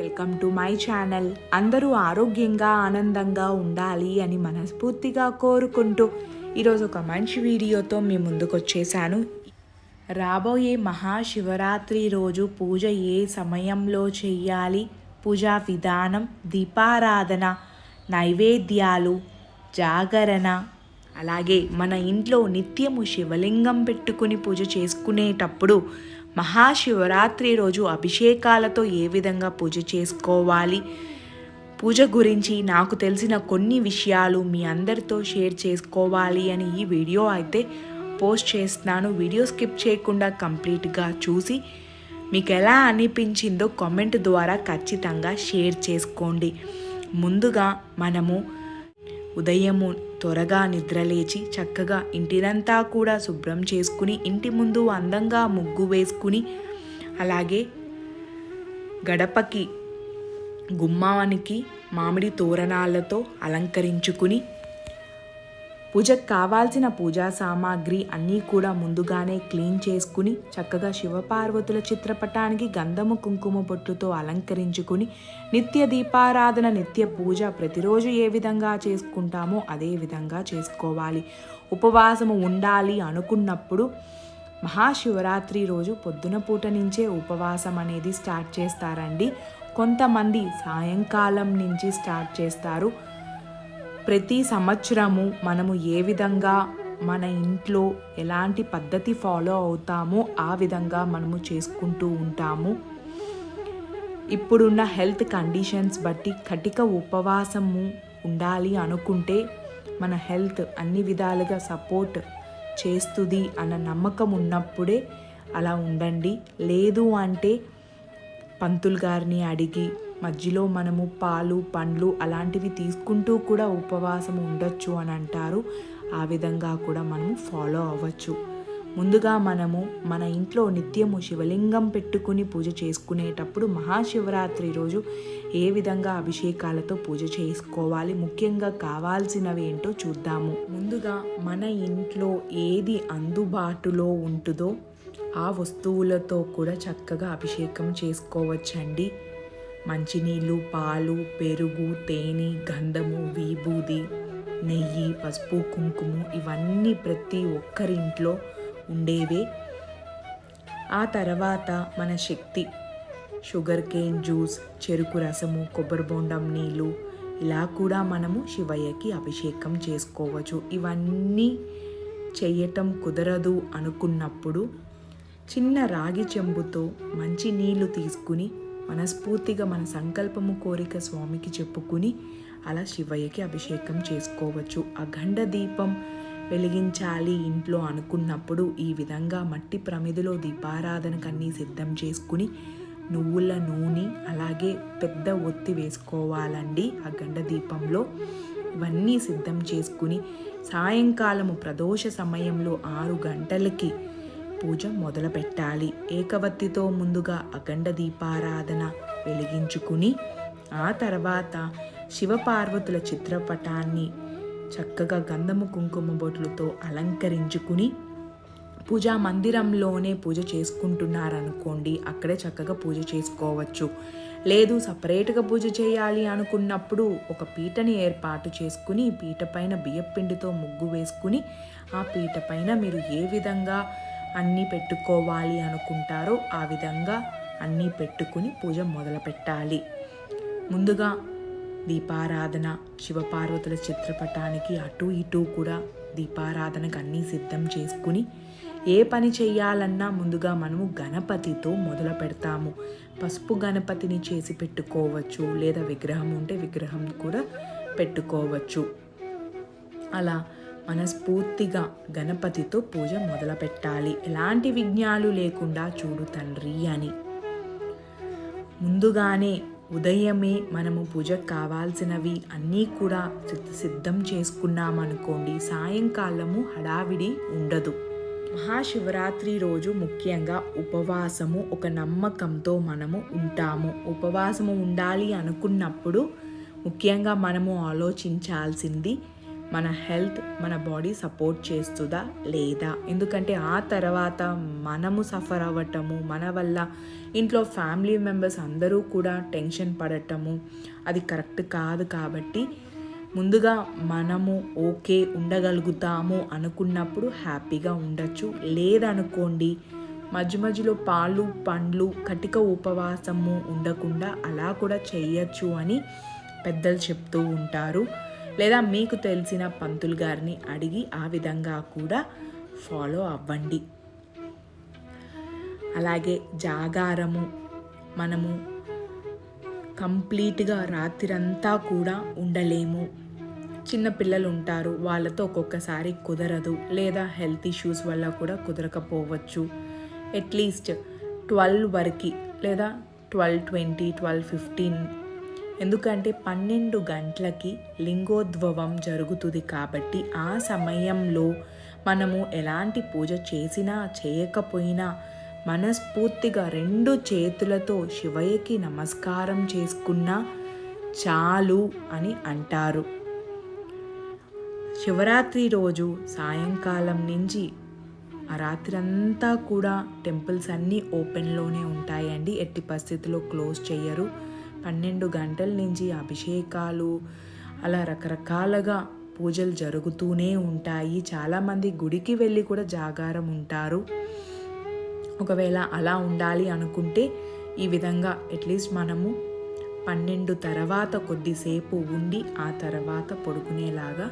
Welcome to my channel. అందరూ ఆరోగ్యంగా ఆనందంగా ఉండాలి అని మనస్ఫూర్తిగా కోరుకుంటూ ఈరోజు ఒక మంచి వీడియోతో మీ ముందుకు వచ్చేసాను రాబోయే మహాశివరాత్రి రోజు పూజ ఏ సమయంలో చేయాలి? పూజా విధానం దీపారాధన నైవేద్యాలు జాగరణ అలాగే మన ఇంట్లో నిత్యము శివలింగం పెట్టుకుని పూజ చేసుకునేటప్పుడు మహాశివరాత్రి రోజు అభిషేకాలతో ఏ విధంగా పూజ చేసుకోవాలి? పూజ గురించి నాకు తెలిసిన కొన్ని విషయాలు మీ అందరితో షేర్ చేసుకోవాలి అని ఈ వీడియో అయితే పోస్ట్ చేస్తున్నాను. వీడియో స్కిప్ చేయకుండా కంప్లీట్గా చూసి మీకు ఎలా అనిపించిందో కామెంట్ ద్వారా ఖచ్చితంగా షేర్ చేసుకోండి. ముందుగా మనము ఉదయము త్వరగా నిద్రలేచి చక్కగా ఇంటినంతా కూడా శుభ్రం చేసుకుని ఇంటి ముందు అందంగా ముగ్గు వేసుకుని అలాగే గడపకి గుమ్మానికి మామిడి తోరణాలతో అలంకరించుకుని పూజకు కావాల్సిన పూజా సామాగ్రి అన్నీ కూడా ముందుగానే క్లీన్ చేసుకుని చక్కగా శివపార్వతుల చిత్రపటానికి గంధము కుంకుమ బొట్టుతో అలంకరించుకుని నిత్య దీపారాధన నిత్య పూజ ప్రతిరోజు ఏ విధంగా చేసుకుంటామో అదే విధంగా చేసుకోవాలి. ఉపవాసము ఉండాలి అనుకున్నప్పుడు మహాశివరాత్రి రోజు పొద్దున పూట నుంచే ఉపవాసం అనేది స్టార్ట్ చేస్తారండి. కొంతమంది సాయంకాలం నుంచి స్టార్ట్ చేస్తారు. ప్రతి సంవత్సరము మనము ఏ విధంగా మన ఇంట్లో ఎలాంటి పద్ధతి ఫాలో అవుతామో ఆ విధంగా మనము చేసుకుంటూ ఉంటాము. ఇప్పుడున్న హెల్త్ కండిషన్స్ బట్టి కటిక ఉపవాసము ఉండాలి అనుకుంటే మన హెల్త్ అన్ని విధాలుగా సపోర్ట్ చేస్తుంది అన్న నమ్మకం ఉన్నప్పుడే అలా ఉండండి. లేదు అంటే పంతులు గారిని అడిగి మధ్యలో మనము పాలు పండ్లు అలాంటివి తీసుకుంటూ కూడా ఉపవాసం ఉండొచ్చు అని అంటారు. ఆ విధంగా కూడా మనము ఫాలో అవ్వచ్చు. ముందుగా మనము మన ఇంట్లో నిత్యము శివలింగం పెట్టుకుని పూజ చేసుకునేటప్పుడు మహాశివరాత్రి రోజు ఏ విధంగా అభిషేకాలతో పూజ చేసుకోవాలి ముఖ్యంగా కావాల్సినవి ఏంటో చూద్దాము. ముందుగా మన ఇంట్లో ఏది అందుబాటులో ఉంటుందో ఆ వస్తువులతో కూడా చక్కగా అభిషేకం చేసుకోవచ్చండి. మంచినీళ్ళు పాలు పెరుగు తేనె గంధము విభూది నెయ్యి పసుపు కుంకుమ ఇవన్నీ ప్రతి ఒక్కరింట్లో ఉండేవే. ఆ తర్వాత మన శక్తి షుగర్ కేన్ జ్యూస్ చెరుకు రసము కొబ్బరి బొండం నీళ్ళు ఇలా కూడా మనము శివయ్యకి అభిషేకం చేసుకోవచ్చు. ఇవన్నీ చేయటం కుదరదు అనుకున్నప్పుడు చిన్న రాగి చెంబుతో మంచి నీళ్ళు తీసుకుని మనస్ఫూర్తిగా మన సంకల్పము కోరిక స్వామికి చెప్పుకుని అలా శివయ్యకి అభిషేకం చేసుకోవచ్చు. అఖండ దీపం వెలిగించాలి ఇంట్లో అనుకున్నప్పుడు ఈ విధంగా మట్టి ప్రమిదిలో దీపారాధన కన్నీ సిద్ధం చేసుకుని నువ్వుల నూనె అలాగే పెద్ద ఒత్తి వేసుకోవాలండి ఆ గండ దీపంలో. ఇవన్నీ సిద్ధం చేసుకుని సాయంకాలము ప్రదోష సమయంలో ఆరు గంటలకి పూజ మొదలుపెట్టాలి. ఏకవత్తితో ముందుగా అఖండ దీపారాధన వెలిగించుకుని ఆ తర్వాత శివపార్వతుల చిత్రపటాన్ని చక్కగా గంధము కుంకుమ బొట్లతో అలంకరించుకుని పూజా మందిరంలోనే పూజ చేసుకుంటున్నారనుకోండి అక్కడే చక్కగా పూజ చేసుకోవచ్చు. లేదు సపరేట్గా పూజ చేయాలి అనుకున్నప్పుడు ఒక పీటని ఏర్పాటు చేసుకుని పీట పైన బియ్యపిండితో ముగ్గు వేసుకుని ఆ పీట పైన మీరు ఏ విధంగా అన్నీ పెట్టుకోవాలి అనుకుంటారో ఆ విధంగా అన్నీ పెట్టుకుని పూజ మొదలు పెట్టాలి ముందుగా దీపారాధన శివపార్వతుల చిత్రపటానికి అటు ఇటు కూడా దీపారాధనకు అన్నీ సిద్ధం చేసుకుని ఏ పని చేయాలన్నా ముందుగా మనము గణపతితో మొదలు పెడతాము. పసుపు గణపతిని చేసి పెట్టుకోవచ్చు లేదా విగ్రహం ఉంటే విగ్రహం కూడా పెట్టుకోవచ్చు. అలా మనస్ఫూర్తిగా గణపతితో పూజ మొదలుపెట్టాలి. ఎలాంటి విఘ్నాలు లేకుండా చూడు తండ్రి అని. ముందుగానే ఉదయమే మనము పూజకు కావాల్సినవి అన్నీ కూడా సిద్ధం చేసుకున్నామనుకోండి సాయంకాలము హడావిడి ఉండదు. మహాశివరాత్రి రోజు ముఖ్యంగా ఉపవాసము ఒక నమ్మకంతో మనము ఉంటాము. ఉపవాసము ఉండాలి అనుకున్నప్పుడు ముఖ్యంగా మనము ఆలోచించాల్సింది మన హెల్త్ మన బాడీ సపోర్ట్ చేస్తుందా లేదా? ఎందుకంటే ఆ తర్వాత మనము సఫర్ అవ్వటము మన వల్ల ఇంట్లో ఫ్యామిలీ మెంబర్స్ అందరూ కూడా టెన్షన్ పడటము అది కరెక్ట్ కాదు కాబట్టి ముందుగా మనము ఓకే ఉండగలుగుతాము అనుకున్నప్పుడు హ్యాపీగా ఉండొచ్చు. లేదనుకోండి మధ్య మధ్యలో పాలు పండ్లు కటిక ఉపవాసము ఉండకుండా అలా కూడా చేయొచ్చు అని పెద్దలు చెప్తూ ఉంటారు. లేదా మీకు తెలిసిన పంతులు గారిని అడిగి ఆ విధంగా కూడా ఫాలో అవ్వండి. అలాగే జాగారము మనము కంప్లీట్గా రాత్రంతా కూడా ఉండలేము. చిన్న పిల్లలు ఉంటారు వాళ్ళతో ఒక్కొక్కసారి కుదరదు లేదా హెల్త్ ఇష్యూస్ వల్ల కూడా కుదరకపోవచ్చు. అట్లీస్ట్ ట్వెల్వ్ వరకు లేదా ట్వెల్వ్ ట్వంటీ ట్వెల్వ్ ఫిఫ్టీన్ ఎందుకంటే పన్నెండు గంటలకి లింగోద్భవం జరుగుతుంది కాబట్టి ఆ సమయంలో మనము ఎలాంటి పూజ చేసినా చేయకపోయినా మనస్ఫూర్తిగా రెండు చేతులతో శివయ్యకి నమస్కారం చేసుకున్నా చాలు అని అంటారు. శివరాత్రి రోజు సాయంకాలం నుంచి ఆ రాత్రి అంతా కూడా టెంపుల్స్ అన్నీ ఓపెన్లోనే ఉంటాయండి. ఎట్టి పరిస్థితుల్లో క్లోజ్ చేయరు పన్నెండు గంటల నుంచి అభిషేకాలు అలా రకరకాలుగా పూజలు జరుగుతూనే ఉంటాయి. చాలామంది గుడికి వెళ్ళి కూడా జాగారం ఉంటారు. ఒకవేళ అలా ఉండాలి అనుకుంటే ఈ విధంగా అట్లీస్ట్ మనము పన్నెండు తర్వాత కొద్దిసేపు ఉండి ఆ తర్వాత పడుకునేలాగా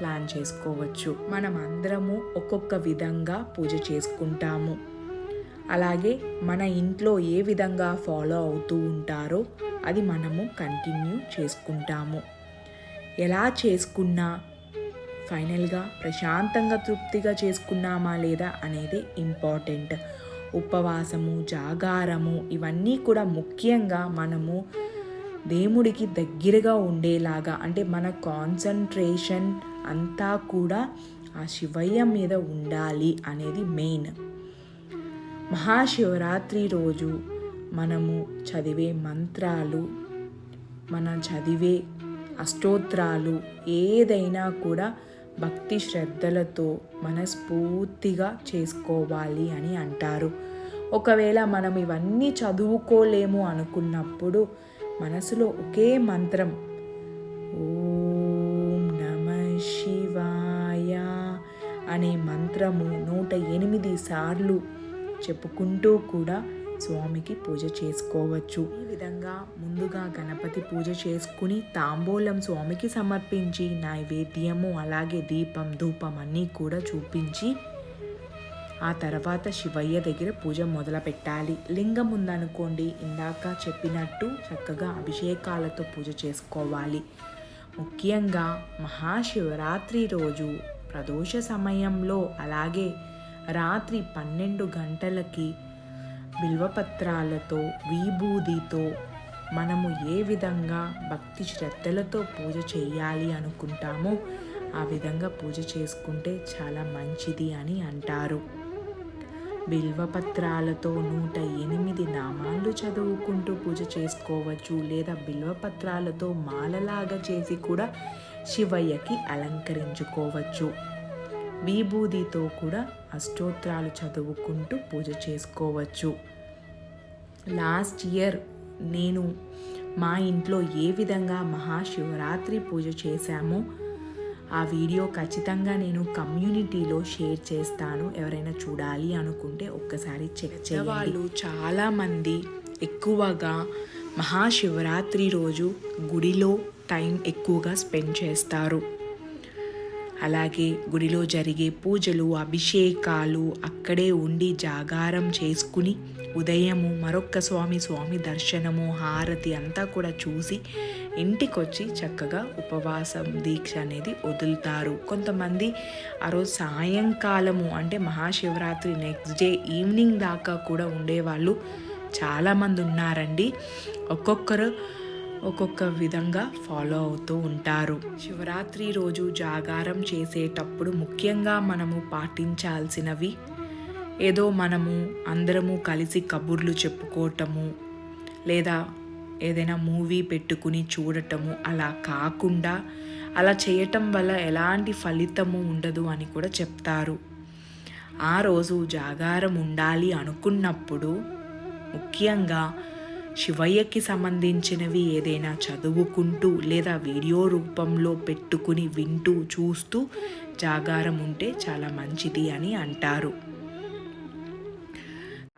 ప్లాన్ చేసుకోవచ్చు. మనం అందరము ఒక్కొక్క విధంగా పూజ చేసుకుంటాము. అలాగే మన ఇంట్లో ఏ విధంగా ఫాలో అవుతూ ఉంటారో అది మనము కంటిన్యూ చేసుకుంటాము. ఎలా చేసుకున్నా ఫైనల్గా ప్రశాంతంగా తృప్తిగా చేసుకున్నామా లేదా అనేది ఇంపార్టెంట్ ఉపవాసము జాగారము ఇవన్నీ కూడా ముఖ్యంగా మనము దేవుడికి దగ్గరగా ఉండేలాగా అంటే మన కాన్సన్ట్రేషన్ అంతా కూడా ఆ శివయ్య మీద ఉండాలి అనేది మెయిన్ మహాశివరాత్రి రోజు మనము చదివే మంత్రాలు మనం చదివే అష్టోత్రాలు ఏదైనా కూడా భక్తి శ్రద్ధలతో మనస్ఫూర్తిగా చేసుకోవాలి అని అంటారు. ఒకవేళ మనం ఇవన్నీ చదువుకోలేము అనుకున్నప్పుడు మనసులో ఒకే మంత్రం ఓం నమ శివాయ అనే మంత్రము నూట ఎనిమిది సార్లు చెప్పుకుంటూ కూడా స్వామికి పూజ చేసుకోవచ్చు. ఈ విధంగా ముందుగా గణపతి పూజ చేసుకుని తాంబూలం స్వామికి సమర్పించి నైవేద్యము అలాగే దీపం ధూపం అన్నీ కూడా చూపించి ఆ తర్వాత శివయ్య దగ్గర పూజ మొదలు పెట్టాలి లింగం ఉందనుకోండి ఇందాక చెప్పినట్టు చక్కగా అభిషేకాలతో పూజ చేసుకోవాలి. ముఖ్యంగా మహాశివరాత్రి రోజు ప్రదోష సమయంలో అలాగే రాత్రి పన్నెండు గంటలకి బిల్వపత్రాలతో విభూదితో మనము ఏ విధంగా భక్తి శ్రద్ధలతో పూజ చేయాలి అనుకుంటామో ఆ విధంగా పూజ చేసుకుంటే చాలా మంచిది అని అంటారు. బిల్వపత్రాలతో నూట ఎనిమిది నామాలు చదువుకుంటూ పూజ చేసుకోవచ్చు లేదా బిల్వపత్రాలతో మాలలాగా చేసి కూడా శివయ్యకి అలంకరించుకోవచ్చు. విభూదితో కూడా అష్టోత్రాలు చదువుకుంటూ పూజ చేసుకోవచ్చు. లాస్ట్ ఇయర్ నేను మా ఇంట్లో ఏ విధంగా మహాశివరాత్రి పూజ చేశామో ఆ వీడియో ఖచ్చితంగా నేను కమ్యూనిటీలో షేర్ చేస్తాను. ఎవరైనా చూడాలి అనుకుంటే ఒక్కసారి చెక్ చేయాలి వాళ్ళు చాలామంది ఎక్కువగా మహాశివరాత్రి రోజు గుడిలో టైం ఎక్కువగా స్పెండ్ చేస్తారు. అలాగే గుడిలో జరిగే పూజలు అభిషేకాలు అక్కడే ఉండి జాగారం చేసుకుని ఉదయము మరొక్క స్వామి స్వామి దర్శనము హారతి అంతా కూడా చూసి ఇంటికొచ్చి చక్కగా ఉపవాసం దీక్ష అనేది వదులుతారు. కొంతమంది ఆ రోజు సాయంకాలము అంటే మహాశివరాత్రి నెక్స్ట్ డే ఈవినింగ్ దాకా కూడా ఉండేవాళ్ళు. చాలామంది ఉన్నారండి. ఒక్కొక్కరు ఒక్కొక్క విధంగా ఫాలో అవుతూ ఉంటారు. శివరాత్రి రోజు జాగారం చేసేటప్పుడు ముఖ్యంగా మనము పాటించాల్సినవి ఏదో మనము అందరము కలిసి కబుర్లు చెప్పుకోవటము లేదా ఏదైనా మూవీ పెట్టుకుని చూడటము అలా కాకుండా అలా చేయటం వల్ల ఎలాంటి ఫలితము ఉండదు అని కూడా చెప్తారు. ఆ రోజు జాగారం ఉండాలి అనుకున్నప్పుడు ముఖ్యంగా శివయ్యకి సంబంధించినవి ఏదైనా చదువుకుంటూ లేదా వీడియో రూపంలో పెట్టుకుని వింటూ చూస్తూ జాగారం ఉంటే చాలా మంచిది అని అంటారు.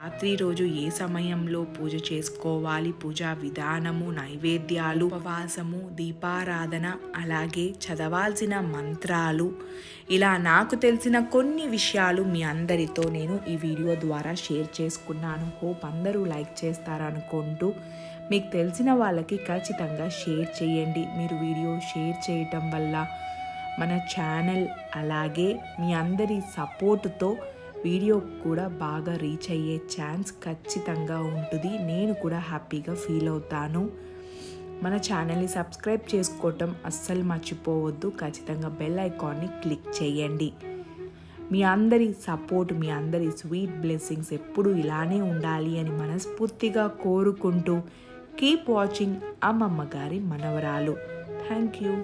రాత్రి రోజు ఏ సమయంలో పూజ చేసుకోవాలి? పూజా విధానము నైవేద్యాలు ఉపవాసము దీపారాధన అలాగే చదవాల్సిన మంత్రాలు. ఇలా నాకు తెలిసిన కొన్ని విషయాలు మీ అందరితో నేను ఈ వీడియో ద్వారా షేర్ చేసుకున్నాను. హోప్ అందరూ లైక్ చేస్తారనుకుంటూ మీకు తెలిసిన వాళ్ళకి ఖచ్చితంగా షేర్ చేయండి. మీరు వీడియో షేర్ చేయటం వల్ల మన ఛానల్ అలాగే మీ అందరి సపోర్టుతో వీడియో కూడా బాగా రీచ్ అయ్యే ఛాన్స్ ఖచ్చితంగా ఉంటుంది. నేను కూడా హ్యాపీగా ఫీల్ అవుతాను. మన ఛానల్ని సబ్స్క్రైబ్ చేసుకోవటం అస్సలు మర్చిపోవద్దు. ఖచ్చితంగా బెల్ ఐకాన్ని క్లిక్ చేయండి. మీ అందరి సపోర్ట్ మీ అందరి స్వీట్ బ్లెస్సింగ్స్ ఎప్పుడు ఇలానే ఉండాలి అని మనస్ఫూర్తిగా కోరుకుంటూ కీప్ వాచింగ్ అమ్మమ్మ గారి మనవరాలు. Thank you.